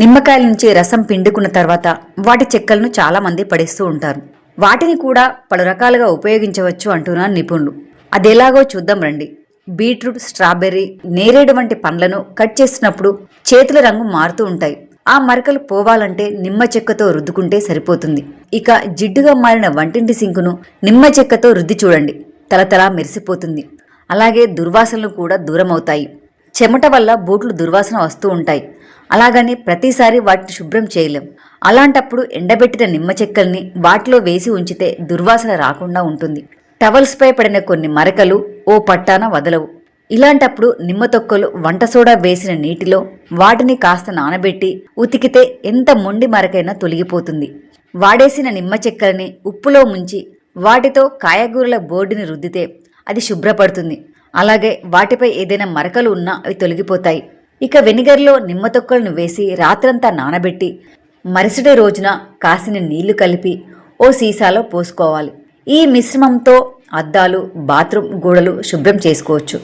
నిమ్మకాయల నుంచి రసం పిండుకున్న తర్వాత వాటి చెక్కలను చాలా మంది పడేస్తూ ఉంటారు. వాటిని కూడా పలు రకాలుగా ఉపయోగించవచ్చు అంటున్నారు నిపుణులు. అదెలాగో చూద్దాం రండి. బీట్రూట్ స్ట్రాబెర్రీ నేరేడు వంటి పండ్లను కట్ చేసినప్పుడు చేతుల రంగు మారుతూ ఉంటాయి. ఆ మరకలు పోవాలంటే నిమ్మ చెక్కతో రుద్దుకుంటే సరిపోతుంది. ఇక జిడ్డుగా మారిన వంటింటి సింకును నిమ్మ చెక్కతో రుద్ది చూడండి. తలతలా మెరిసిపోతుంది. అలాగే దుర్వాసనలు కూడా దూరం అవుతాయి చెమట వల్ల బూట్లు దుర్వాసన వస్తూ ఉంటాయి. అలాగని ప్రతిసారి వాటిని శుభ్రం చేయలేం. అలాంటప్పుడు ఎండబెట్టిన నిమ్మ చెక్కల్ని వాటిలో వేసి ఉంచితే దుర్వాసన రాకుండా ఉంటుంది. టవల్స్పై పడిన కొన్ని మరకలు ఓ పట్టాన వదలవు. ఇలాంటప్పుడు నిమ్మ తొక్కలు వంట సోడా వేసిన నీటిలో వాటిని కాస్త నానబెట్టి ఉతికితే ఎంత మొండి మరకైనా తొలగిపోతుంది. వాడేసిన నిమ్మ చెక్కలని ఉప్పులో ముంచి వాటితో కాయగూరల బోర్డుని రుద్దితే అది శుభ్రపడుతుంది. అలాగే వాటిపై ఏదైనా మరకలు ఉన్నా అవి తొలగిపోతాయి. ఇక వెనిగర్లో నిమ్మ తొక్కలను వేసి రాత్రంతా నానబెట్టి మరుసటి రోజున కాసిన నీళ్ళు కలిపి ఓ సీసాలో పోసుకోవాలి. ఈ మిశ్రమంతో అద్దాలు బాత్రూమ్ గోడలు శుభ్రం చేసుకోవచ్చు.